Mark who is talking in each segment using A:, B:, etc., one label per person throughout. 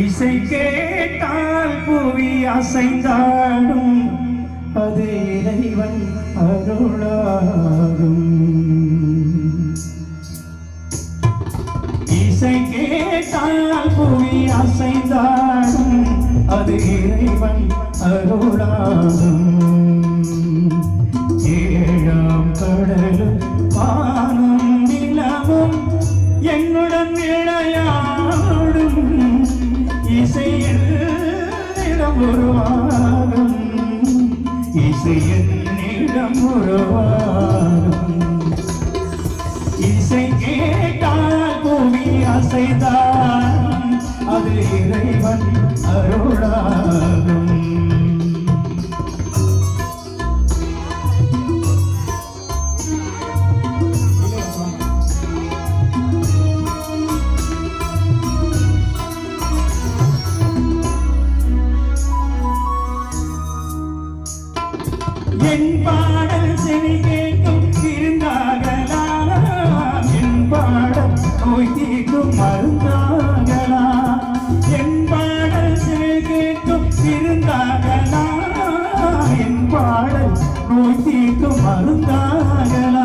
A: இசை கேட்டால் புவி அசைந்தாடும். அது இறைவன் அருளாகும். இசை கேட்டால் புவி அசைந்தாடும். அது இறைவன் அருளாகும். ஏழாம் கடலும் பானும் நிலவும் என்னுடன் இணையாடும் இசையிடம் இடம் உருவாகும் இசையிடம் இடம் உருவாகும் இசை கேட்டால் பூமி அசைதான். அது இறைவன் அருள் என் பாடல் செவி கேட்கும் இருந்தாகலாம் என் பாடல் நோய் தீர்க்கும் மருந்தாகலாம் என் பாடல் செவி கேட்கும் இருந்தாகலாம் என் பாடல் நோய் தீர்க்கும் மருந்தாகலாம்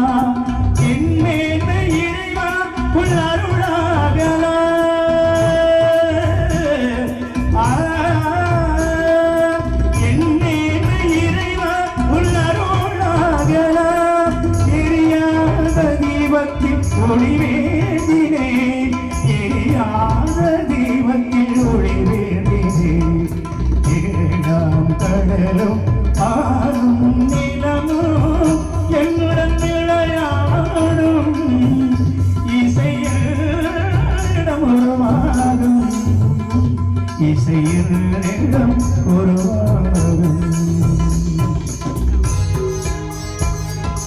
A: ஒளி வேண்டினே எரியாத தீபத்தில் ஒளி வேண்டினே ஏழாம் கடலும் ஆறும் நிலமும் என்னுடன் இசையில் இசையில் நேரம் ஒரு